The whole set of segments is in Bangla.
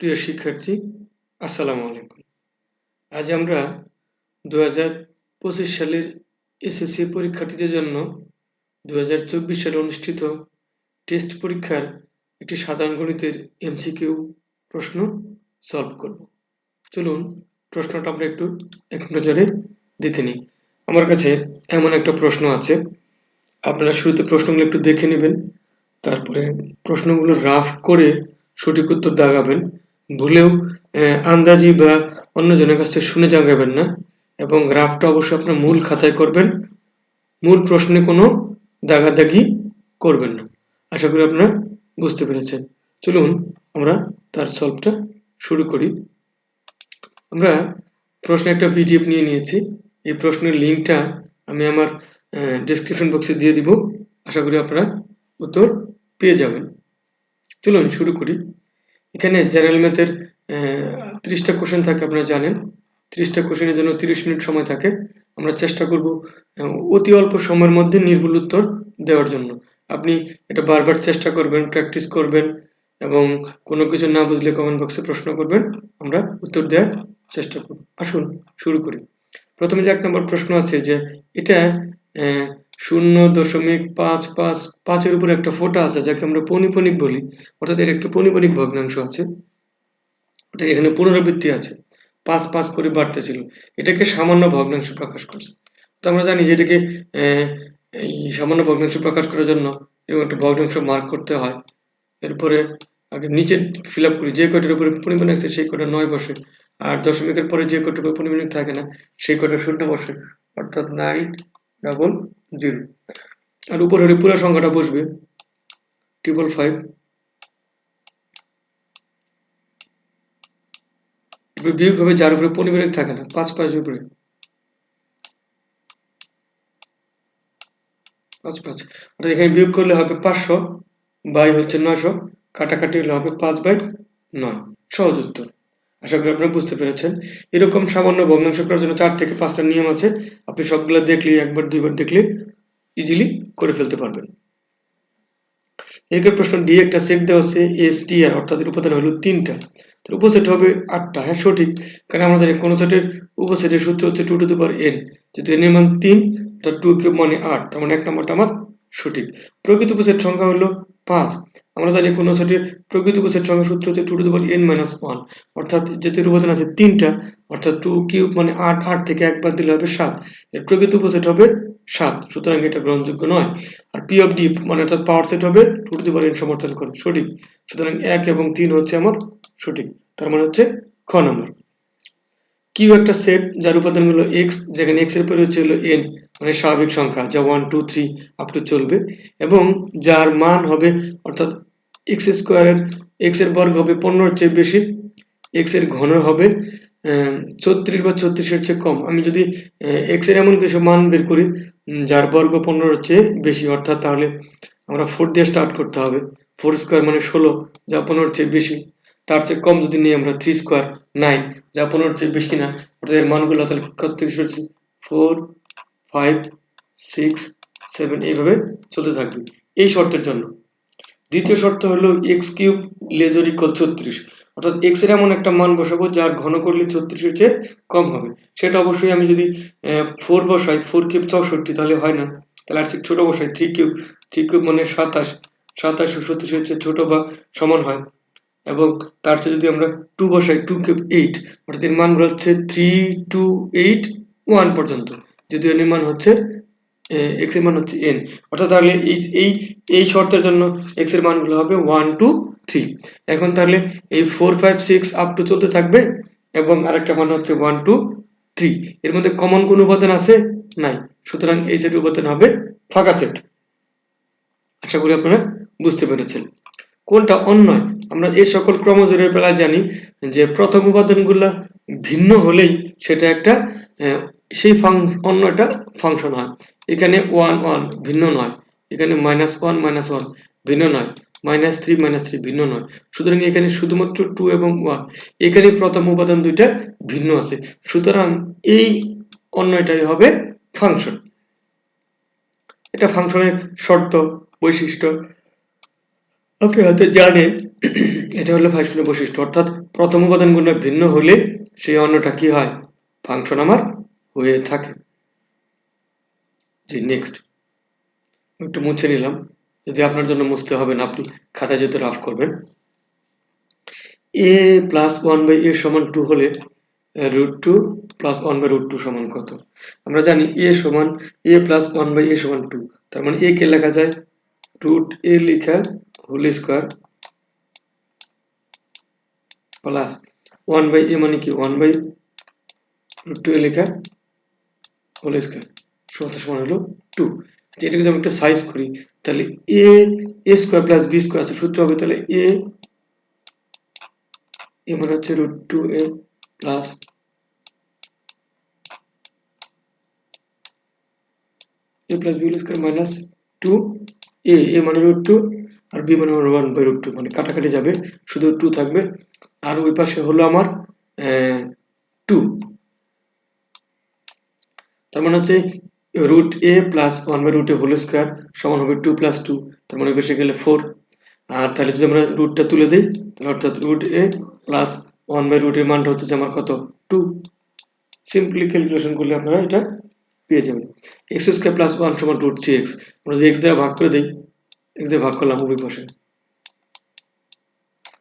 প্রিয় শিক্ষার্থী, আসসালামু আলাইকুম। আজ আমরা দু পঁচিশ সালের এসএসসি পরীক্ষার্থীদের জন্য দু হাজার চব্বিশ সালে অনুষ্ঠিত টেস্ট পরীক্ষার একটি সাধারণ গণিতের এমসিকিউ প্রশ্ন সলভ করব। চলুন প্রশ্নটা আমরা একটু এক নজরে দেখে নিই। আমার কাছে এমন একটা প্রশ্ন আছে, আপনারা শুরুতে প্রশ্নগুলো একটু দেখে নেবেন, তারপরে প্রশ্নগুলো রাফ করে সঠিক উত্তর দাগাবেন। ভুলেও আন্দাজি বা অন্যজনের কাছ থেকে শুনে জাগাবেন না এবং গ্রাফটা অবশ্যই আপনার মূল খাতায় করবেন। মূল প্রশ্নে কোনো দাগাদাগি করবেন না। আশা করি আপনারা বুঝতে পেরেছেন। চলুন আমরা তার সলভটা শুরু করি। আমরা প্রশ্নে একটা পিডিএফ নিয়ে নিয়েছি। এই প্রশ্নের লিঙ্কটা আমি আমার ডিসক্রিপশন বক্সে দিয়ে দিব। আশা করি আপনারা উত্তর পেয়ে যাবেন। চলুন শুরু করি। এখানে জেনারেল ম্যাথের ত্রিশটা কোশ্চেন থাকে, আপনারা জানেন। ত্রিশটা কোশ্চেনের জন্য তিরিশ মিনিট সময় থাকে। আমরা চেষ্টা করব অতি অল্প সময়ের মধ্যে নির্ভুল উত্তর দেওয়ার জন্য। আপনি এটা বারবার চেষ্টা করবেন প্র্যাকটিস করবেন, এবং কোনো কিছু না বুঝলে কমেন্ট বক্সে প্রশ্ন করবেন। আমরা উত্তর দেওয়ার চেষ্টা করব। আসুন, শুরু করি। প্রথমে যে এক নম্বর প্রশ্ন আছে যে, এটা শূন্য দশমিক পাঁচ পাঁচ পাঁচের উপর একটা ফোটা আছে, যাকে আমরা পনিপনিক বলি। অর্থাৎ এর একটা পনিপনিক ভগ্নাংশ আছে। এখানে পুনরাবৃত্তি আছে। পাঁচ পাঁচ করে বাড়তেছিল এটাকে সামান্য ভগ্নাংশ প্রকাশ করছে। তো আমরা জানি যে এটাকে সামান্য ভগ্নাংশ প্রকাশ করার জন্য এবং একটা ভগ্নাংশ মার্ক করতে হয়। এরপরে আগে নিচে ফিল আপ করি। যে কয়টার উপরে পরিমাণ আছে, সেই কটা নয় বসে। আর দশমিকের পরে যে কটার উপরে পরিমাণ থাকে না, সেই কটা শূন্য বসে। অর্থাৎ নাইন ডাবল জিরো আর উপরে হলে পুরো সংখ্যাটা বসবে। ট্রিপল ফাইভ বিয়োগ হবে যার উপরে পরিমাণিক থাকে না, পাঁচ পাঁচ উপরে। পাঁচ পাঁচ। অর্থাৎ এখানে বিয়োগ করলে হবে পাঁচশো, বাই হচ্ছে নয়শো, কাটাকাটি হলে হবে পাঁচ বাই নয়। সহজ উত্তর। আশা করি আপনারা বুঝতে পেরেছেন। এরকম সামান্য ভগ্নাংশ করার জন্য চার থেকে পাঁচটা নিয়ম আছে। আপনি সবগুলো দেখলে, একবার, দুইবার দেখলে ইজিলি করে ফেলতে পারবেন। এরপর প্রশ্ন, ডি একটা সেট দেওয়া আছে এস টি আর অর্থাৎ উপাদান হলো তিনটা। উপসেট হবে আটটা হ্যাঁ সঠিক। কারণ জানি কোন সেটের উপসেটের সূত্র হচ্ছে টু টু দি এন যেহেতু এন এর মান তিন টু কিউব মানে আট, তার মানে এক নম্বরটা আমার সঠিক। প্রকৃত উপসেট সংখ্যা হলো পাঁচ। আমরা জানি কোন সেটের প্রকৃত উপসেট সংখ্যা সূত্র হচ্ছে two to the power n minus one অর্থাৎ যেহেতু উপাদান আছে তিনটা, অর্থাৎ টু কিউব মানে আট আট থেকে একবার দিলে হবে সাত। এর প্রকৃত উপসেট হবে সাত, সুতরাং এটা গ্রহণযোগ্য নয়। আর পি অফ ডি মানে অর্থাৎ পাওয়ার সেট হবে two to the power n সমর্থন করে, সঠিক। সুতরাং এক এবং তিন হচ্ছে আমার সঠিক, তার মানে হচ্ছে খ নম্বর কিউ একটা সেট যার উপাদান হলো এক্স যেখানে এক্সের পরে হচ্ছে হলো এন মানে স্বাভাবিক সংখ্যা, যা one two three up to চলবে। এবং যার মান হবে অর্থাৎ এক্স স্কোয়ারের এক্সের বর্গ হবে পনেরোর চেয়ে বেশি এক্সের ঘন হবে ছত্রিশ বা ছত্রিশের চেয়ে কম। আমি যদি এক্সের এমন কিছু মান বের করি যার বর্গ পনেরোর চেয়ে বেশি, অর্থাৎ তাহলে আমরা ফোর দিয়ে স্টার্ট করতে হবে। ফোর স্কোয়ার মানে ষোলো, যা পনেরোর চেয়ে বেশি। তার চেয়ে কম যদি নিই আমরা থ্রি স্কোয়ার নাইন যা পনেরোর চেয়ে বেশি না। অর্থাৎ এর মানগুলো তাহলে কত থেকে ফোর ফাইভ সিক্স সেভেন এইভাবে চলতে থাকবে। এই শর্তের জন্য। দ্বিতীয় শর্ত হলো এক্স কিউব লেজার ইকুয়াল ছত্রিশ। অর্থাৎ এক্সের এমন একটা মান বসাবো যার ঘন করলে ছত্রিশের চেয়ে কম হবে। সেটা অবশ্যই আমি যদি ফোর বসাই ফোর কিউব চৌষট্টি, তাহলে হয় না। তাহলে আর ছোট বসাই থ্রি কিউব থ্রি কিউব মানে সাতাশ। সাতাশ ছত্রিশের চেয়ে ছোট বা সমান হয়। এবং তার চেয়ে যদি আমরা টু বসাই টু কিউব এইট অর্থাৎ এর মানগুলো হচ্ছে থ্রি টু এইট ওয়ান পর্যন্ত। যদি এর মান হচ্ছে এক্সের মান হচ্ছে এন অর্থাৎ তাহলে এই এই এই শর্তের জন্য এক্সের মানগুলো হবে ওয়ান টু থ্রি এখন তাহলে এই four five six up to চলতে থাকবে এবং আরেকটা মান হচ্ছে ওয়ান টু থ্রি এর মধ্যে কমন কোন উপাদান আছে? নাই। সুতরাং এই সেটের উপাদান হবে ফাঁকা সেট। আশা করি আপনারা বুঝতে পেরেছেন। কোনটা অন্যয়? আমরা এই সকল ক্রমজোরের বেলায় জানি যে প্রথম উপাদানগুলা ভিন্ন হলেই সেটা একটা সেই অন্য একটা ফাংশন হয়। এখানে ওয়ান ওয়ান ভিন্ন নয়। এখানে মাইনাস ওয়ান মাইনাস ওয়ান ভিন্ন নয়। মাইনাস থ্রি মাইনাস থ্রি ভিন্ন নয়। সুতরাং এখানে শুধুমাত্র টু এবং ওয়ান এখানে প্রথম উপাদান দুইটা ভিন্ন আছে। সুতরাং এই অন্যটাই হবে ফাংশন এটা ফাংশনের শর্ত, বৈশিষ্ট্য। আপনি হয়তো জানেন, এটা হলো ফাংশনের বৈশিষ্ট্য। অর্থাৎ প্রথম উপাদানগুলো ভিন্ন হলে সেই অন্যটা কি হয়? ফাংশন আমার হয়ে থাকে। জি নেক্সট একটু মুছে নিলাম। যদি আপনার জন্য মুছতে হবে না, আপনি খাতায় যেতে রাফ করবেন। A plus one by a সমান টু হলে root two plus one by root two সমান কত? আমরা জানি এ সমান a plus one by a সমান টু তার মানে এ কে লেখা যায়? রুট এ লেখা whole square plus one by a মানে কি? One by root two a লেখা হোল স্কোয়ার সমান সমান হলো টু এটাকে যদি আমি একটা সাইজ করি, তাহলে a a square plus b square আছে, সূত্র হবে তাহলে এ এ মানে হচ্ছে root two a plus a plus b whole square minus two a a মানে রুট টু আর বি মানে ওয়ান বাই রুট টু মানে কাটাকাটি যাবে। শুধু টু থাকবে। আর ওই পাশে হলো আমার টু তার মানে হচ্ছে root a plus one by root a whole square সমান হবে টু প্লাস টু তার মানে বেশি গেলে ফোর আর তাহলে যদি আমরা রুটটা তুলে দিই, তাহলে অর্থাৎ root a plus one by root এর মানটা হচ্ছে আমার কত? টু সিম্পলি ক্যালকুলেশন করলে আপনারা এটা পেয়ে যাবেন। এক্স স্কোয়ার প্লাস ওয়ান সমান রুট থ্রি এক্স আমরা যদি এক্স দ্বারা ভাগ করে দিই এক্স দিয়ে ভাগ করলাম উভয় পাশে।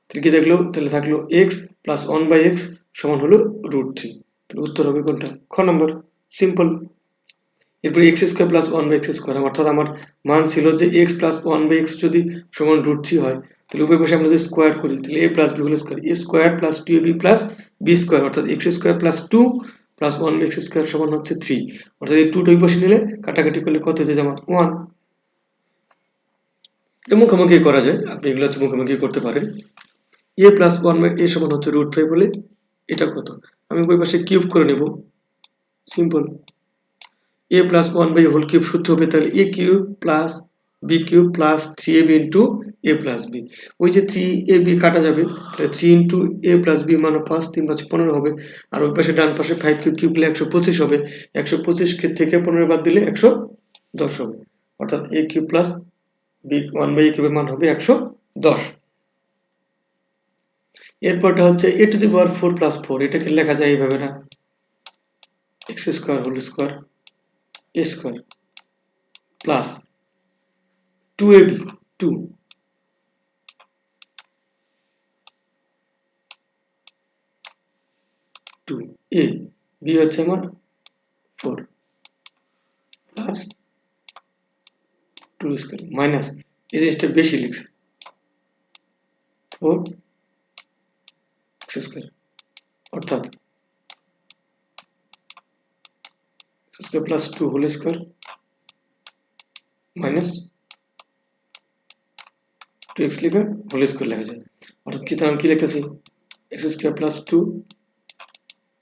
তাহলে কি দেখল? তাহলে থাকল x plus one by x সমান হলো রুট থ্রি তাহলে উত্তর হবে কোনটা? খ নম্বর। সিম্পল এরপর x square plus one by x square অর্থাৎ আমার মান ছিল যে x plus one by x যদি সমান রুট থ্রি হয়, তাহলে উভয় পাশে আমরা যদি স্কোয়ার করি, তাহলে a plus b whole square a square plus two a b plus b square অর্থাৎ x square plus two plus one by x square সমান হচ্ছে থ্রি অর্থাৎ এই টু দুই পাশে নিলে কাটাকাটি করলে কত হচ্ছে আমার ওয়ান এটা মুখোমুখি করা যায়, আপনি এগুলো হচ্ছে মুখোমুখি করতে পারেন। A plus one by a সমান হচ্ছে রুট ফাইভ বলে এটা কত? আমি ওই পাশে কিউব করে নেব। Simple. A plus one by whole cube সূত্র হবে তাহলে a cube plus b cube plus three a b into a plus b ওই যে থ্রি এ বি কাটা যাবে, তাহলে three into a plus b মানে পাঁচ, তিন পাঁচ পনেরো হবে। আর ওই পাশে ডান পাশে ফাইভ কিউব কিউব দিলে একশো পঁচিশ হবে। একশো পঁচিশ থেকে পনেরো বাদ দিলে একশো দশ হবে। অর্থাৎ a cube plus b one by a কিউবের মান হবে একশো দশ। এরপরটা হচ্ছে a to the power four plus four এটাকে লেখা যায় এইভাবে না। Whole square a square plus two a b two two a b হচ্ছে আমার four plus two square minus এই জিনিসটা বেশি লিখছে। ফোর এক্স স্কোয়ার অর্থাৎ square plus two whole square minus two x লেখা হোল স্কোয়ার লেখা যায় অর্থাৎ কি তার কি লিখতেছি x square plus two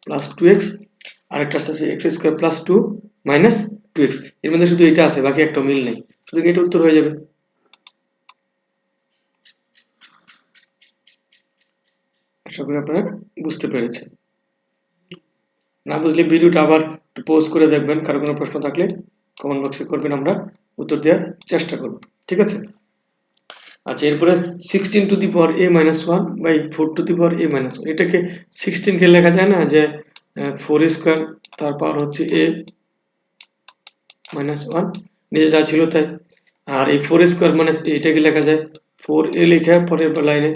plus two x আরেকটা আসতেছে x square plus two minus two এক্সের মধ্যে শুধু এটা আছে বাকি একটা মিল নেই শুধু এটা উত্তর হয়ে যাবে আশা করি আপনারা বুঝতে পেরেছেন না বুঝলে ভিডিওটা আবার পোস্ট করে দেখবেন, কারও কোনো প্রশ্ন থাকলে কমেন্ট বক্সে করবেন আমরা, উত্তর দেওয়ার চেষ্টা করব, ঠিক আছে? আচ্ছা এরপরে sixteen to the power a minus one by four to the power a minus one এটাকে সিক্সটিনকে লেখা যায় না, যে ফোর স্কোয়ার তার পাওয়ার হচ্ছে এ মাইনাস ওয়ান নিচে যা ছিল তাই, আর এই ফোর স্কোয়ার মাইনাস এটাকে লেখা যায় ফোর এ লেখা পরের লাইনে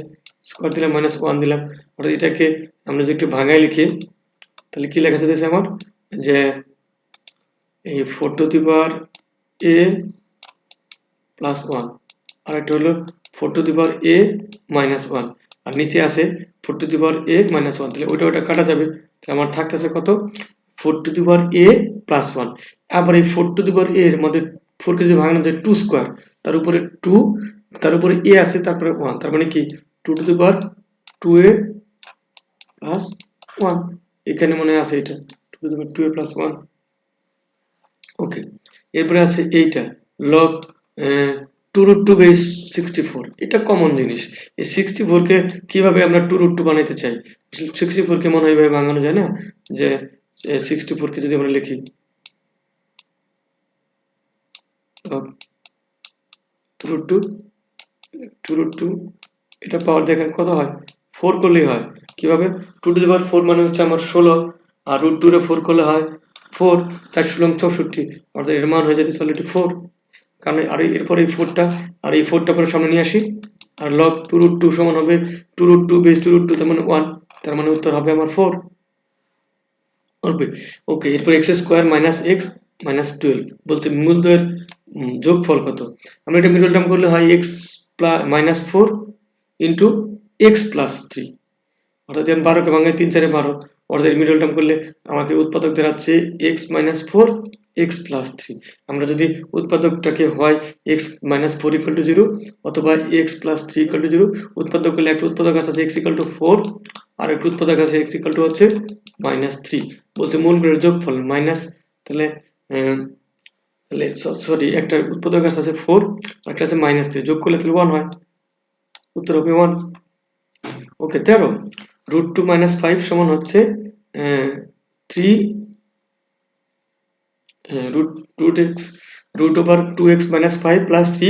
স্কোয়ার দিলাম মাইনাস ওয়ান দিলাম, অর্থাৎ এটাকে আমরা যদি একটু ভাঙায় লিখি তাহলে কি লেখা যেতেছে আমার? যে এই four to a plus one আর একটা হলো four to the a minus one আর নিচে আছে four to the a minus one তাহলে ওইটা ওইটা কাটা যাবে, তাহলে আমার থাকতেছে কত? Four to the a plus one আবার এই ফোর টু দি এর মধ্যে ফোর কে যদি ভাঙানো যায় টু স্কোয়ার তার উপরে টু তার উপরে এ আছে, তারপরে ওয়ান তার মানে কি? Two to the power two a plus one এখানে মনে আছে এটা। Two a plus one okay এরপরে আছে এইটা। Log two root two base sixty four এটা কমন জিনিস। এই সিক্সটি ফোরকে কীভাবে আমরা টু রুট টু বানাইতে চাই? সিক্সটি ফোরকে মনে হয় এইভাবে ভাঙানো যায় না? যে সিক্সটি ফোরকে যদি আমরা লিখি। Two root two two root two এটা পাওয়ার দেখেন কত হয়? ফোর করলেই হয়। কীভাবে? Two to the power four মানে হচ্ছে আমার ষোলো, আর রুট টু রে ফোর করলে হয় ফোর চার ষোলো চৌষট্টি, অর্থাৎ এর মান হয়ে যেতে অলরেডি ফোর কারণ আর এরপর এই ফোরটা আর এই ফোরটা পরে সামনে নিয়ে আসি, আর লগ টু রুট টু সমান হবে two root two base two root two তার মানে ওয়ান তার মানে উত্তর হবে আমার ফোর হবে ওকে এরপর x square minus x minus twelve বলছে মূলদয়ের যোগফল কত? আমরা এটা মিডল টার্ম করলে হয় x plus minus four into x plus three অর্থাৎ আমি বারোকে ভাঙে তিন চারে বারো অর্থাৎ মিডল টার্ম করলে আমাকে উৎপাদক দাঁড়াচ্ছে x minus four x plus three আমরা যদি উৎপাদকটাকে হয় x minus four equal to zero অথবা x plus three equal to zero উৎপাদক করলে একটা উৎপাদক আছে এক্স ইকাল টু ফোর আর একটা উৎপাদক আছে এক্স ইকাল টু হচ্ছে মাইনাস থ্রি বলছে মূলগুলোর যোগফল মাইনাস তাহলে তাহলে সরি একটা উৎপাদক আছে ফোর আর একটা আছে মাইনাস থ্রি যোগ করলে তাহলে ওয়ান হয়। উত্তর হবে ওয়ান ওকে তেরো। রুট টু মাইনাস ফাইভ সমান হচ্ছে three root root x root over two x minus five plus three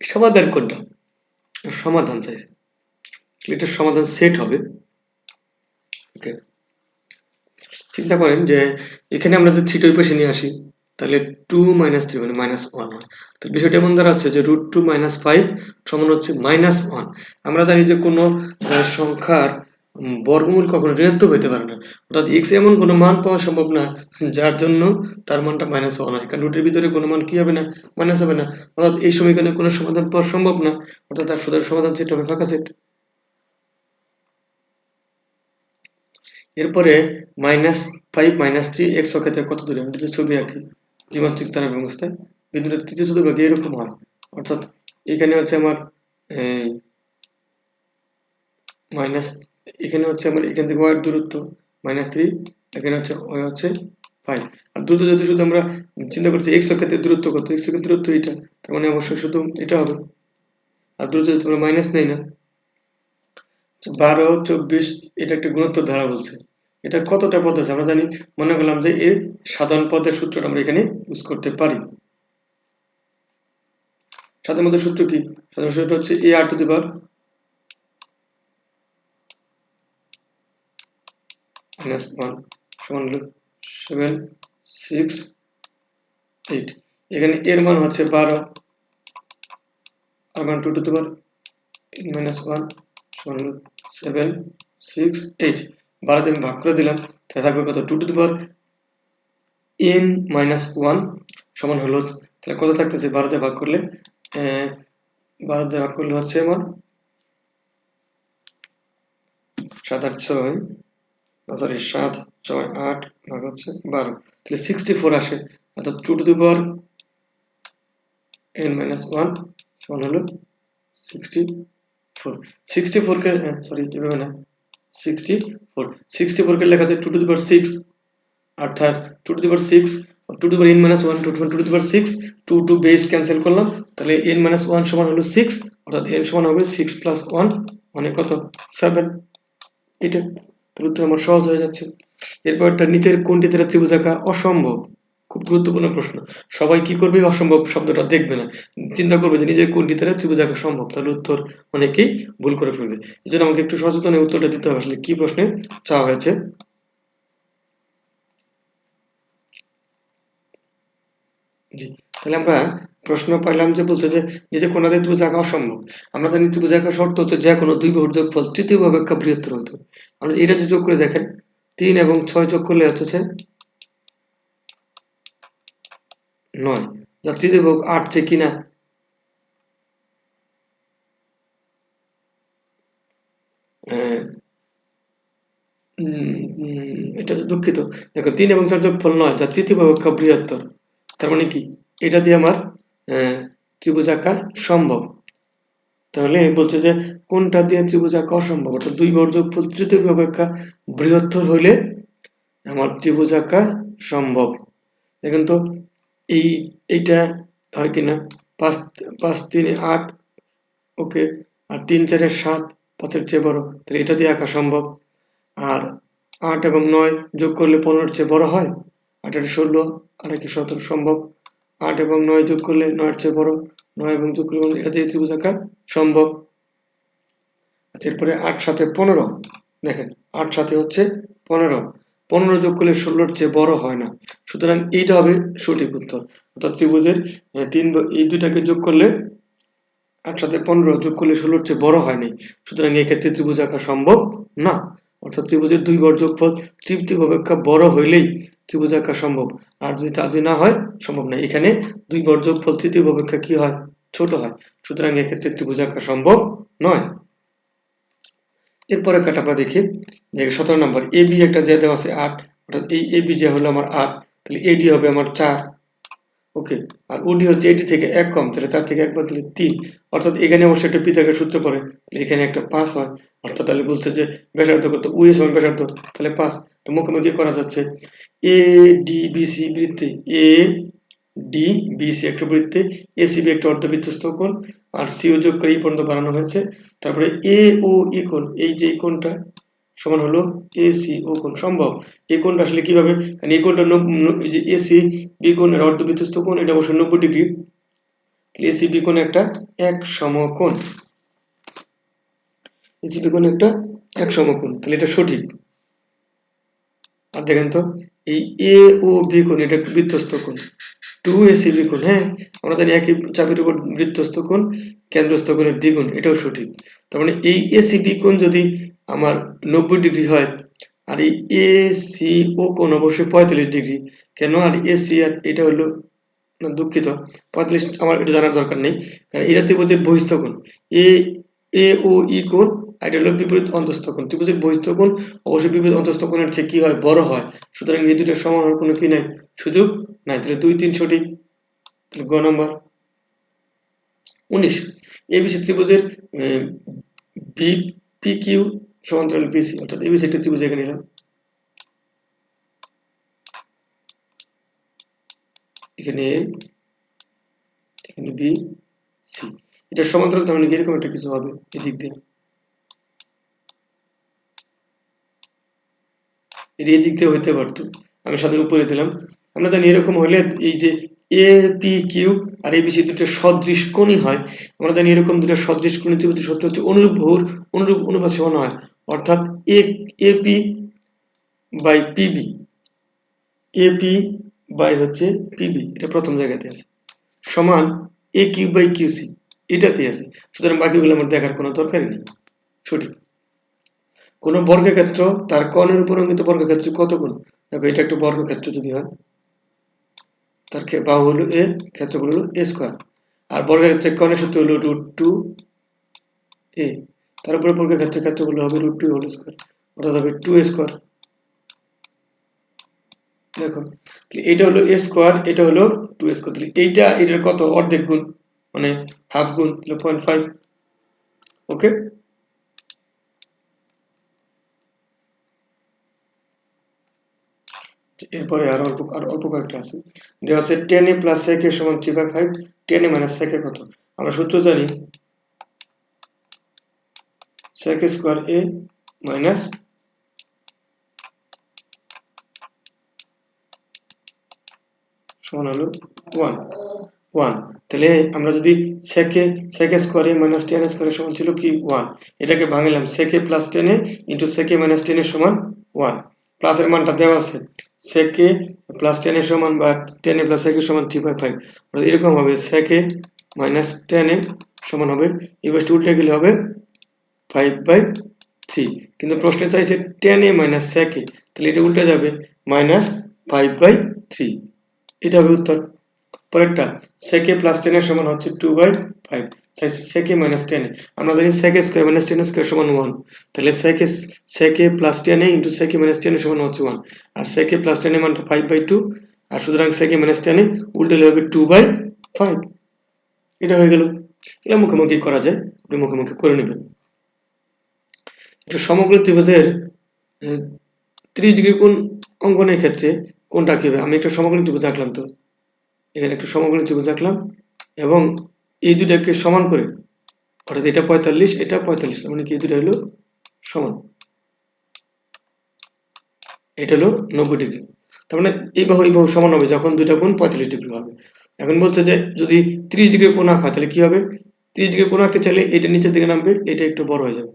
সমাধান কোনটা? সমাধান চাইছে এটার সমাধান সেট হবে। ওকে চিন্তা করেন যে, এখানে আমরা যদি থ্রিটা ওই নিয়ে আসি তাহলে টু মাইনাস থ্রি মানে মাইনাস ওয়ান হয় তো বিষয়টা এমন দাঁড়াচ্ছে যে রুট টু মাইনাস ফাইভ সমান হচ্ছে মাইনাস ওয়ান আমরা জানি যে কোনো সংখ্যার বর্গমূল কখনো ঋণাত্মক হইতে পারে না। অর্থাৎ এক্স এমন কোনো মান পাওয়া সম্ভব না, যার জন্য তার মানটা মাইনাস ওয়ান হয়। কারণ রুটের ভিতরে কোনো মান কি হবে না? মাইনাস হবে না। অর্থাৎ এই সমীকরণে কোনো সমাধান পাওয়া সম্ভব না। অর্থাৎ তার সুদের সমাধান সেট হবে ফাঁকা সেট। এরপরে minus five minus three x অক্ষেত্রে কত দূরে? আমি যদি ছবি আঁকি। ত্রিমাত্রিক তারা ব্যবস্থায় বিদ্যুতের তৃতীয় চতুর্ভাগে এরকম হয়। অর্থাৎ এখানে হচ্ছে আমার মাইনাস এখানে হচ্ছে আমার এখান থেকে ওয়ার দূরত্ব মাইনাস থ্রি এখানে হচ্ছে ওয়াই হচ্ছে ফাইভ আর দ্রুত যেহেতু শুধু আমরা চিন্তা করছি এক্স অক্ষেত্রে দূরত্ব কত এক্স অক্ষের দূরত্ব এটা তার মানে অবশ্যই শুধু এটা হবে। আর দ্রুত যেহেতু আমরা মাইনাস নেই না, বারো, চব্বিশ, এটা একটা গুণোত্তর ধারা বলছে। এটা কতটা পদ আছে আমরা জানি, মনে করলাম যে এর সাধারণ পদের সূত্রটা আমরা এখানে ইউজ করতে পারি। সাধারণ পদের সূত্র কি? সাধারণ সূত্র হচ্ছে a r to the power minus one সমান সেভেন সিক্স এইট এখানে এর মান হচ্ছে বারো। আর মান two to the power minus one সমান সেভেন সিক্স এইট বারোতে আমি ভাগ করে দিলাম, তাহলে থাকবে কত? Two to the power n minus one সমান হলো তাহলে কত থাকতেছে? বারোতে ভাগ করলে বারোতে ভাগ করলে হচ্ছে আমার সাত আট ছয় সরি সাত ছয় আট ভাগ হচ্ছে বারো। তাহলে সিক্সটি ফোর আসে, অর্থাৎ two to the power n minus one সমান হলো সিক্সটি ফোর সিক্সটি ফোরকে সরি এভাবে না। সিক্সটি ফোর সিক্সটি লেখা যায় two to the power six অর্থাৎ two to the power six two to power n minus one two to two to power six two two base cancel করলাম, তাহলে এন মাইনাস ওয়ান সমান হলো সিক্স অর্থাৎ এন সমান হবে সিক্স প্লাস ওয়ান মানে কত? সেভেন এটা তাহলে উত্তর আমার সহজ হয়ে যাচ্ছে। এরপর একটা নিচের কোনটি তারা ত্রিভুজ আঁকা অসম্ভব? খুব গুরুত্বপূর্ণ প্রশ্ন। সবাই কি করবে অসম্ভব শব্দটা দেখবে না। চিন্তা করবে যে নিজের কোনটি তারা ত্রিভুজ আঁকা সম্ভব? তাহলে উত্তর অনেকেই ভুল করে ফেলবে। এই জন্য আমাকে একটু সচেতন উত্তরটা দিতে হবে আসলে কি প্রশ্নে চাওয়া হয়েছে। জি, তাহলে আমরা প্রশ্ন পাইলাম যে বলছে যে নিজে কোনাদের ত্রিভুজ আঁকা অসম্ভব। আমরা জানি ত্রিভুজ আঁকার শর্ত হচ্ছে যে কোনো দুই বাহুর যোগফল তৃতীয় অপেক্ষা বৃহত্তর হতে হবে। এটা যদি যোগ করে দেখেন, তিন এবং ছয় যোগ করলে হচ্ছে নয়। যা তৃতীয় বাহু আট কিনা এটা দুঃখিত। দেখো, তিন এবং চার নয়, যা তৃতীয় অপেক্ষা বৃহত্তর। তার মানে কি? এটা দিয়ে আমার ত্রিভুজ আঁকা সম্ভব। তাহলে বলছে যে, কোনটা দিয়ে ত্রিভুজ আঁকা অসম্ভব? অর্থাৎ দুই বর্গ তৃতীয় অপেক্ষা বৃহত্তর হইলে আমার ত্রিভুজ আঁকা সম্ভব। দেখেন তো এই, এইটা হয় কিনা? পাঁচ পাঁচ, তিন, আট, ওকে। আর তিন চারের সাত, পাঁচের চেয়ে বড়। তাহলে এটা দিয়ে আঁকা সম্ভব। আর আট এবং নয় যোগ করলে পনেরোর চেয়ে বড় হয়? আটের ষোলো, আর কি সতেরো সম্ভব। আট এবং নয় যোগ করলে নয়ের চেয়ে বড়। নয় এবং যোগ করলে এটা দিয়ে ত্রিভুজ আঁকা সম্ভব। আচ্ছা এরপরে আট সাথে পনেরো। দেখেন, আট সাথে হচ্ছে পনেরো। পনেরো যোগ করলে ষোলোর চেয়ে বড় হয় না। সুতরাং এইটা হবে সঠিক উত্তর। অর্থাৎ ত্রিভুজের তিন এই দুটাকে যোগ করলে আট সাথে পনেরো যোগ করলে ষোলোর চেয়ে বড় হয়নি সুতরাং এক্ষেত্রে ত্রিভুজ আঁকা সম্ভব না। অর্থাৎ ত্রিভুজের দুই বর যোগফল তৃপ্তি অপেক্ষা বড় হইলেই ত্রিভুজ আঁকা সম্ভব। আর যদি তা যদি না হয়, সম্ভব না। এখানে দুই বর যোগফল তৃতীয় অপেক্ষা কি হয়? ছোট হয়। সুতরাং এক্ষেত্রে ত্রিভুজ আঁকা সম্ভব নয়। এরপরে একটা আমরা দেখি, যে সতেরো নম্বর, এ বি একটা যে দেওয়া আছে আট, অর্থাৎ এই এ বি যে হলো আমার আট, তাহলে এডি হবে আমার চার, ওকে, আর ওডি হচ্ছে এডি থেকে এক কম, তাহলে তার থেকে একবার দিলে তিন, অর্থাৎ এখানে অবশ্যই একটা পিতাকের সূত্র পড়ে এখানে একটা পাঁচ হয়, অর্থাৎ তাহলে বলছে যে ব্যাসার্ধ কত উই সমান ব্যাসার্ধ, তাহলে পাঁচ মুখোমুখি করা যাচ্ছে, এ ডি বি সি বৃত্তে, এ ডি বি সি একটা বৃত্তি, এ সি বি একটা অর্ধবৃত্তস্থ কোণ আর সিও যোগ করে এই পর্যন্ত বানানো হয়েছে। তারপরে এ ও ই কোণ, এই যে এই কোণটা সমান হলো এ সি ও কোণ, সম্ভব। এই কোণটা আসলে কীভাবে? কারণ এই কোণটা যে এ সি বি কোণের অর্ধবৃত্তস্থ কোণ, এটা অবশ্যই নব্বই ডিগ্রি। তাহলে এসি বি কোণ একটা এক সমকোণ এসি বি কোণ একটা এক সমকোণ তাহলে এটা সঠিক। আর দেখেন তো, এই এ ও বি কোণ, এটা বৃত্তস্থ কোণ। টু এসি বি কোণ হ্যাঁ? আমরা একই চাপের উপর বৃত্তস্থ কোণ, কেন্দ্রস্থ দ্বিগুণ, এটাও সঠিক। তার মানে এই এসি বি কোণ যদি আমার নব্বই ডিগ্রি হয়, আর এই এ সি ও কোণ অবশ্যই পঁয়তাল্লিশ ডিগ্রি, কেন? আর এসি আর এটা হলো দুঃখিত, পঁয়তাল্লিশ আমার এটা জানার দরকার নেই, কারণ এটা ত্রিভুজের বহিস্থ কোণ। এ এ ও ই কোণ আর হলো বিপরীত অন্তস্থ কোণ। ত্রিভুজের বহিস্থ কোণ অবশ্যই বিপরীত অন্তস্থ কোণের চেয়ে কি হয়? বড় হয়। সুতরাং এই দুটোর সমান হওয়ার কোনো কি নাই? সুযোগ নাই। তাহলে দুই, তিন সঠিক। গ নম্বর। উনিশ। এবিসি ত্রিভুজের সমান্তরাল বিসি। অর্থাৎ এবিসি একটা ত্রিভুজ এখানে নিলাম এখানে এখানে বি সি এটা সমান্তরাল, তার মানে এরকম একটা কিছু হবে এদিক দিয়ে। এটা এদিক দিয়ে হইতে পারতো। আমি সাথে উপরে দিলাম। আমরা জানি এরকম হলে এই যে A P Q R ABC দুটো সদৃশ কোণই হয়। আমরা জানি এরকম দুটো সদৃশ কোণী ত্রিভুজের সূত্র হচ্ছে অনুরূপ ভুর, অনুরূপ অনুপাত সমান হয়। অর্থাৎ A AP by PB AP by হচ্ছে পিবি এটা প্রথম জায়গাতে আছে। সমান এ কিউ বাই কিউসি এটাতে আছে। সুতরাং বাকিগুলো আমার দেখার কোনো দরকারই নেই। সঠিক। কোন বর্গক্ষেত্র, তার কর্ণের উপর অঙ্কিত বর্গক্ষেত্র কত গুণ? দেখো, এটা একটা বর্গক্ষেত্র যদি হয়, তার বাহু হলো এ ক্ষেত্রফল হলো এ স্কোয়ার আর বর্গক্ষেত্রের কর্ণের সূত্র হলো রুট টু এ তার উপরে বর্গক্ষেত্রের ক্ষেত্রফল হবে রুট টু হোল স্কোয়ার অর্থাৎ হবে টু স্কোয়ার দেখো এটা হলো এ স্কোয়ার এটা হলো টু স্কোয়ার তাহলে এইটা, এটার কত? অর্ধেক গুণ মানে হাফ গুণ, তাহলে পয়েন্ট ফাইভ ওকে এরপরে আর অল্প আর অল্প কয়েকটা আছে। দেওয়া আছে ten A plus sec A সমান three by five tan A minus sec A কত? আমরা সূত্র জানি সেক স্কোয়ার এ মাইনাস সমান হলো ওয়ান ওয়ান তাহলে আমরা যদি সেকে সেকে স্কোয়ারে মাইনাস টেন স্কোয়ারে সমান ছিল কি? ওয়ান এটাকে ভাঙলাম সেকে প্লাস টেন এ ইন্টু সেকে মাইনাস টেন এর সমান ওয়ান প্লাসের মানটা দেওয়া আছে। সেকে প্লাস টেন এর সমান বা টেন এ প্লাস সেকে সমান থ্রি বাই ফাইভ এরকম হবে সেকে মাইনাস টেন এ সমান হবে পাশটা উল্টে গেলে হবে ফাইভ বাই থ্রি কিন্তু প্রশ্নে চাইছে টেন এ মাইনাস সেকে তাহলে এটা উল্টে যাবে মাইনাস ফাইভ বাই থ্রি এটা হবে উত্তর। পরেরটা সেকে প্লাস টেন এর সমান হচ্ছে টু বাই ফাইভ সেকে মাইনাস টেন আমরা জানি সেকে স্কোয়ার টেন স্কোয়ার সমান তাহলে সেকে সেকে প্লাস টেন সমান হচ্ছে ওয়ান আর সেকে প্লাস টেন মানটা ফাইভ বাই টু আর সুতরাং সেকে মাইনাস টেন উল্টে হবে এটা হয়ে গেল। এটা মুখোমুখি করা যায়, আপনি মুখোমুখি করে নেবেন। একটা সমগ্র ত্রিভুজের ত্রিশ ডিগ্রি কোণ অঙ্কনের ক্ষেত্রে কোনটা কি হবে? আমি একটা সমগ্র ত্রিভুজ আঁকলাম তো। এখানে একটা সমগ্র ত্রিভুজ আঁকলাম এবং এই দুটাকে সমান করে, অর্থাৎ এটা পঁয়তাল্লিশ এটা পঁয়তাল্লিশ মানে কি এই দুটা হলো সমান। এটা হলো নব্বই ডিগ্রি। তার মানে এই বাহু এই বাহু সমান হবে যখন দুটা কোণ পঁয়তাল্লিশ ডিগ্রি হবে। এখন বলছে যে যদি ত্রিশ ডিগ্রি কোণ আঁকা, তাহলে কি হবে? ত্রিশ ডিগ্রি কোণ আঁকতে চাইলে এটা নিচের দিকে নামবে, এটা একটু বড় হয়ে যাবে।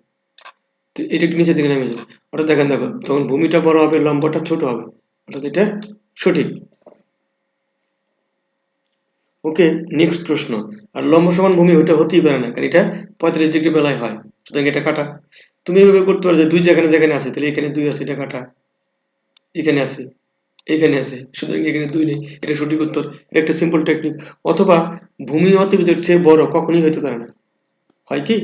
এটা একটু নিচের দিকে নেমে যাবে। অর্থাৎ দেখেন, দেখো, তখন ভূমিটা বড় হবে, লম্বটা ছোট হবে। অর্থাৎ এটা সঠিক। ওকে নেক্সট প্রশ্ন। আর লম্ব সমান ভূমি ওটা হতেই পারে না, কারণ এটা পঁয়তাল্লিশ ডিগ্রি বেলায় হয়। সুতরাং এটা কাটা। তুমি এভাবে করতে পারো যে দুই যেখানে যেখানে আছে, তাহলে এখানে দুই আছে, এটা কাটা। এখানে আছে এখানে আছে, সুতরাং এখানে দুই নেই, এটা সঠিক উত্তর। এটা একটা সিম্পল টেকনিক অথবা ভূমি অতিবিদের চেয়ে বড় কখনোই হতে পারে না। হয় কি?